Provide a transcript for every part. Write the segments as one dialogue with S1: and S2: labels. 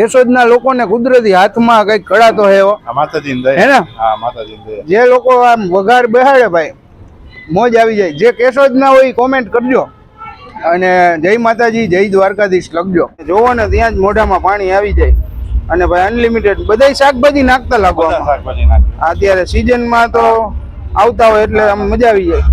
S1: કેશોદના લોકોને કુદરતી હાથમાં હે એવો.
S2: આ માતાજીની
S1: હે ને?
S2: હા દયા.
S1: જે લોકો આમ વઘાર બેહાડે ભાઈ મોજ આવી જાય. જે કેશોદના હોય કોમેન્ટ કરજો. અને જય માતાજી જય દ્વારકાધીશ લખજો. જોવો ને ત્યાં જ મોઢામાં પાણી આવી જાય. અને ભાઈ અનલિમિટેડ બધાય શાકભાજી નાખતા લાગો
S2: બધા
S1: અત્યારે સિઝનમાં તો આવતા હોય એટલે આમ મજા આવી જાય.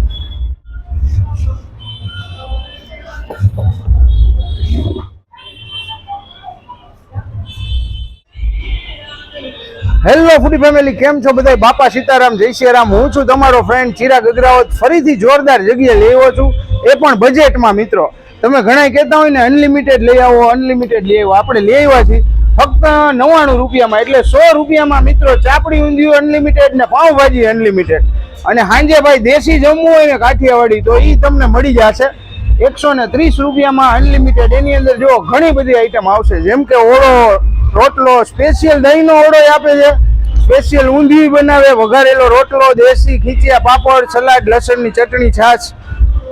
S1: હેલો ફૂડી ફેમિલી, કેમ છો બધા બાપા સીતારામ, જય શ્રીરામ હું છું તમારો ફ્રેન્ડ ચિરાગ અગ્રાવત ફરીથી જોરદાર જગ્યાએ આવ્યો છું. એ પણ બજેટમાં મિત્રો. તમે ઘણા કહેતા હોય ને અનલિમિટેડ લઈ આવો અનલિમિટેડ લઈ આવો. આપણે લઈ આવ્યા છીએ. ફક્ત નવ્વાણું રૂપિયામાં, એટલે સો રૂપિયામાં, મિત્રો, ચાપડી ઊંધિયું અનલિમિટેડ ને પાઉંભાજી અનલિમિટેડ અને હાંજે ભાઈ દેશી જમવું હોય ને, કાઠિયાવાડી, તો એ તમને મળી જશે. એકસો ને ત્રીસ રૂપિયામાં અનલિમિટેડ એની અંદર જો ઘણી બધી આઈટમ આવશે. જેમ કે ઓળો રોટલો સ્પેશિયલ દહીંનો ઓળો આપે છે. સ્પેશિયલ ઊંધિયું બનાવે, વઘારેલો રોટલો, દેશી ખીચિયા પાપડ, સલાડ, લસણની ચટણી, છાશ.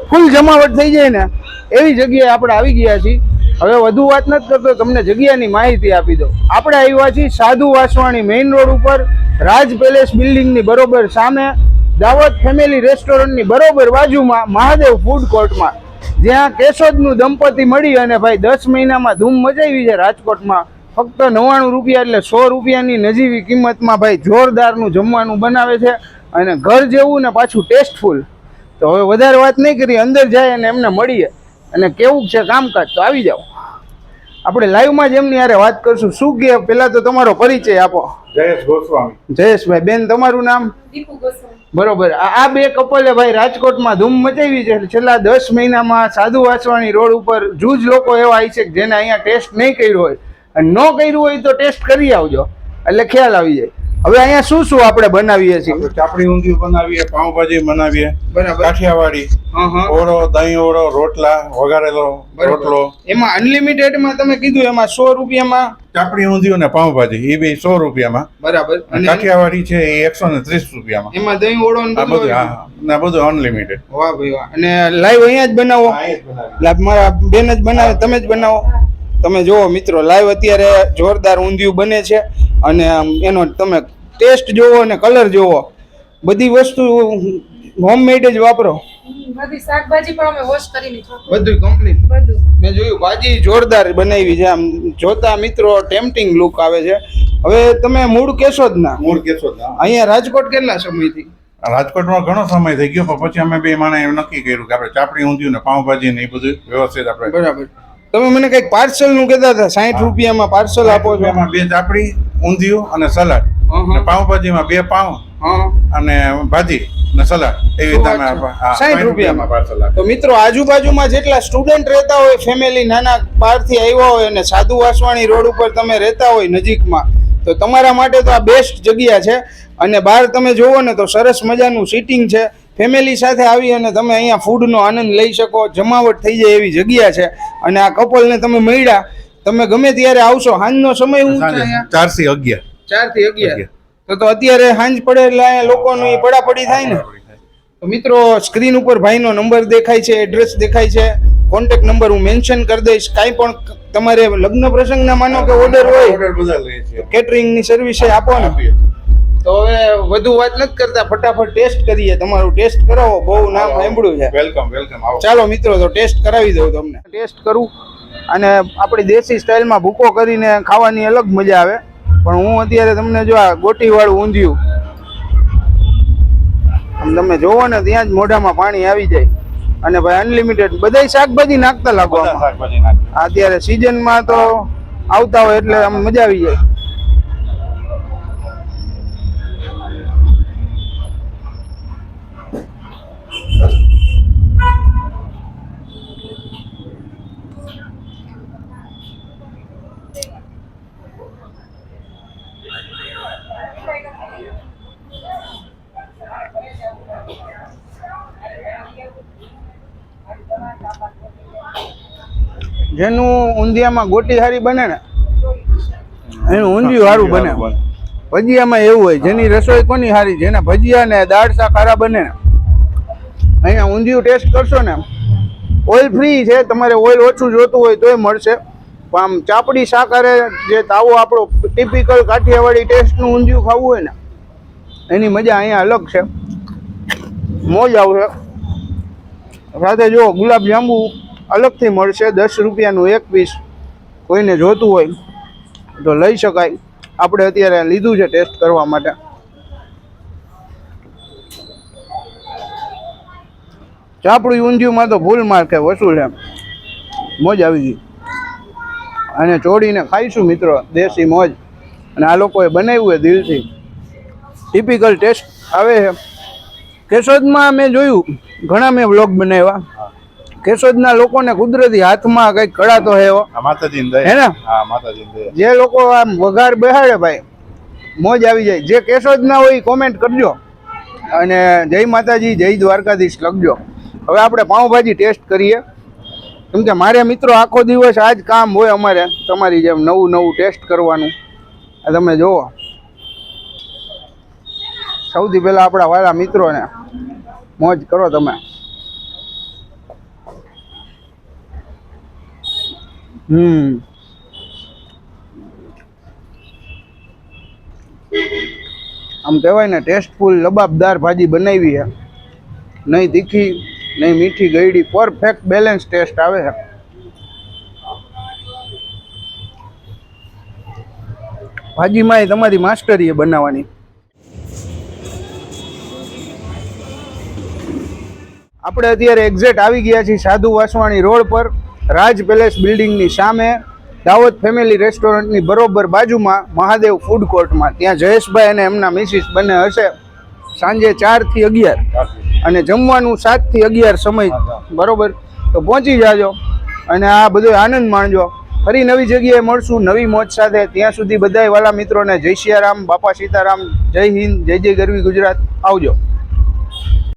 S1: ફૂલ જમાવટ થઈ જાય ને, એવી જગ્યાએ આપણે આવી ગયા છીએ. હવે વધુ વાત નથી કરતો, તમને જગ્યાની માહિતી આપી દો આપણે આવ્યા છીએ સાધુ વાસવાણી મેઇન રોડ ઉપર, રાજ પેલેસ બિલ્ડિંગની બરોબર સામે, દાવત ફેમિલી રેસ્ટોરન્ટની બરોબર બાજુમાં મહાદેવ ફૂડ કોર્ટમાં. જ્યાં કેશોદનું દંપતી મળી અને ભાઈ દસ મહિનામાં ધૂમ મચાવી છે રાજકોટમાં. ફક્ત નવ્વાણું રૂપિયા એટલે સો રૂપિયાની નજીવી કિંમતમાં ભાઈ જોરદારનું જમવાનું બનાવે છે અને ઘર જેવું ને પાછું ટેસ્ટફુલ તો હવે વધારે વાત નહીં કરી અંદર જાય અને એમને મળીએ. અને કેવું છે કામકાજ તો આવી જાઓ. આપણે લાઈવમાં જ એમની યારે વાત કરશું. શું કે પહેલા તો તમારો પરિચય આપો.
S2: જયેશ ગોસ્વામી.
S1: જયેશભાઈ બેન તમારું નામ? બરોબર. આ આ બે કપલે ભાઈ રાજકોટમાં ધૂમ મચાવી છે. છેલ્લા દસ મહિનામાં સાધુ વાસવાણી રોડ ઉપર જૂજ લોકો એવા આવી છે કે જેને અહીંયા ટેસ્ટ નહીં કર્યો હોય. અને ન કર્યું હોય તો ટેસ્ટ કરી આવજો. એટલે ખ્યાલ આવી જાય. હવે અહીંયા શું શું આપણે બનાવીએ છીએ?
S2: ચાપડી ઊંધિયું બનાવીએ પાઉંભાજી બનાવીએ
S1: બરાબર.
S2: કાઠિયાવાડી ઓળો દહીં ઓળો રોટલા વઘારેલો રોટલો.
S1: એમાં અનલિમિટેડમાં તમે કીધું એમાં સો રૂપિયામાં?
S2: ચાપડી ઊંધિયું ને પાઉંભાજી એ બી સો રૂપિયામાં.
S1: બરાબર. અને
S2: કાઠિયાવાડી છે એ એકસો ને ત્રીસ રૂપિયામાં.
S1: એમાં દહીં ઓળો ને બધું
S2: હા ના બધું અનલિમિટેડ
S1: વાહ ભાઈ વાહ. અને લાઈવ અહીંયા જ બનાવો? મારા બેન જ બનાવે તમે જ બનાવો? તમે જુઓ મિત્રો લાઈવ અત્યારે જોરદાર ઊંધિયું બને છે અને આમ એનો તમે ટેસ્ટ જોવો અને કલર જોવો. બધી વસ્તુ હોમમેડ જ વાપરો.
S3: બધી શાકભાજી પણ અમે વોશ કરીને
S1: બધું કમ્પ્લીટ
S3: બધું.
S1: મેં જોયું ભાજી જોરદાર બનાવી છે. આમ જોતા મિત્રો ટેમ્પટિંગ લુક આવે છે. હવે તમે મૂળ કેશો જ ના.
S2: મૂળ કેશોદ ના.
S1: અહીંયા રાજકોટ કેટલા સમયથી?
S2: રાજકોટમાં ઘણો સમય થઈ ગયો પણ પછી અમે બે માણે એમ નક્કી કર્યું કે આપણે ચાપડી ઊંધિયું ને પાઉંભાજી ને એ બધું વ્યવસ્થિત આપણે
S1: બરાબર. તમે મને કંઈક પાર્સલનું કહેતા હતા સાઠ રૂપિયામાં પાર્સલ આપો છો.
S2: એમાં બે ચાપડી ઊંધિયું અને સલાડ.
S1: હં.
S2: પાઉંભાજીમાં બે પાઉં અને ભાજી ને સલાડ. એવી રીતના
S1: 60 રૂપિયામાં.
S2: પાર્સલ.
S1: તો મિત્રો આજુબાજુમાં જેટલા સ્ટુડન્ટ રહેતા હોય ફેમિલી નાના બહારથી આવ્યા હોય અને સાધુ વાસવાણી રોડ ઉપર તમે રહેતા હોય નજીકમાં તો તમારા માટે તો આ બેસ્ટ જગ્યા છે. અને બહાર તમે જોવો ને તો સરસ મજાનું સીટિંગ છે. ફેમિલી સાથે આવી અને તમે અહીંયા ફૂડનો આનંદ લઈ શકો. જમાવટ થઈ જાય એવી જગ્યા છે. અને આ કપલને તમે મળ્યા. તમે ગમે ત્યારે આવશો. સાંજનો સમય
S2: ચારથી અગિયાર.
S1: ચારથી અગિયાર. તો તો અત્યારે સાંજ પડે એટલે અહીંયા લોકોની પડાપડી થાય ને? તો મિત્રો સ્ક્રીન ઉપર ભાઈનો નંબર દેખાય છે એડ્રેસ દેખાય છે. કોન્ટેક્ટ નંબર હું મેન્શન કરી દઈશ. કાંઈ પણ તમારે લગ્ન પ્રસંગના માનો કે ઓર્ડર હોય કેટરિંગની સર્વિસ આપો ને. તો હવે વધુ વાત નથી કરતા ફટાફટ ટેસ્ટ કરીએ. તમારું ટેસ્ટ કરાવો બહુ નામ સાંભળ્યું છે.
S2: વેલકમ વેલકમ આવો.
S1: ચાલો મિત્રો તો ટેસ્ટ કરાવી દઉં તમને. ટેસ્ટ કરું. અને આપણી દેશી સ્ટાઇલમાં ભૂકો કરીને ખાવાની અલગ મજા આવે. પણ હું અત્યારે તમને જો આ ગોટીવાળું ઊંધિયું આમ તમે જોવો ને ત્યાં જ મોઢામાં પાણી આવી જાય. અને ભાઈ અનલિમિટેડ બધાય શાકભાજી નાખતા લાગો અત્યારે સિઝનમાં તો આવતા હોય એટલે આમ મજા આવી જાય. જેનું ઊંધિયામાં ગોટી હારી બને ને એનું ઊંધિયું સારું બને. ભજીયામાં એવું હોય જેની રસોઈ કોની સારી જેના ભજીયા ને દાળ શાક હારા બને ને. અહીંયા ઊંધિયું ટેસ્ટ કરશો ને ઓઇલ ફ્રી છે, તમારે ઓઇલ ઓછું જોતું હોય તોય મળશે. પણ આમ ચાપડી શાકારે જે તાવો આપણો ટિપિકલ કાઠિયાવાડી ટેસ્ટનું ઊંધિયું ખાવું હોય ને, એની મજા અહીંયા અલગ છે. મોજ આવશે. સાથે જો ગુલાબ જાંબુ અલગથી મળશે, દસ રૂપિયાનું એક પીસ કોઈને જોતું હોય તો લઈ શકાય. આપણે અત્યારે લીધું છે ટેસ્ટ કરવા માટે. ચાપડી ઊંધિયુંમાં તો ભૂલ માર્કે વસૂલ એમ. મોજ આવી ગઈ. અને ચોડીને ખાઈશું મિત્રો દેશી મોજ. અને આ લોકોએ બનાવ્યું છે દિલથી. ટિપિકલ ટેસ્ટ આવે છે. કેશોદમાં મેં જોયું ઘણા મેં વ્લોગ બનાવ્યા. કેશોદના લોકોને કુદરતી હાથમાં કંઈક કળા તો હે ને? જે લોકો આમ વઘાર બેહાડે ભાઈ મોજ આવી જાય. જે કેશોદના હોય કોમેન્ટ કરજો. અને જય માતાજી જય દ્વારકાધીશ લખજો. હવે આપણે પાઉંભાજી ટેસ્ટ કરીએ. કેમ કે મારે મિત્રો આખો દિવસ આજ કામ હોય અમારે, તમારી જેમ નવું નવું ટેસ્ટ કરવાનું. આ તમે જુઓ સૌથી પહેલાં આપણા વાળા મિત્રોને મોજ કરો તમે. હમ. આમ કહેવાય ને ટેસ્ટફુલ લબાબદાર ભાજી બનાવી છે. નહીં તીખી નહીં મીઠી ગળી પરફેક્ટ બેલેન્સ ટેસ્ટ આવે છે. ભાજીમાં એ તમારી માસ્ટરી એ બનાવવાની. આપણે અત્યારે એક્ઝેક્ટ આવી ગયા છીએ સાધુ વાસવાણી રોડ પર, રાજ પેલેસ બિલ્ડિંગની સામે દાવત ફેમિલી રેસ્ટોરન્ટની બરોબર બાજુમાં મહાદેવ ફૂડ કોર્ટમાં ત્યાં જયેશભાઈ અને એમના મિસિસ બંને હશે સાંજે ચારથી અગિયાર. અને જમવાનું સાતથી અગિયાર સમય. બરોબર? તો પહોંચી જાજો અને આ બધો આનંદ માણજો. ફરી નવી જગ્યાએ મળશું, નવી મોજ સાથે. ત્યાં સુધી બધાય વાલા મિત્રોને જય સિયારામ બાપા સીતારામ, જય હિન્દ, જય જય ગરવી ગુજરાત. આવજો.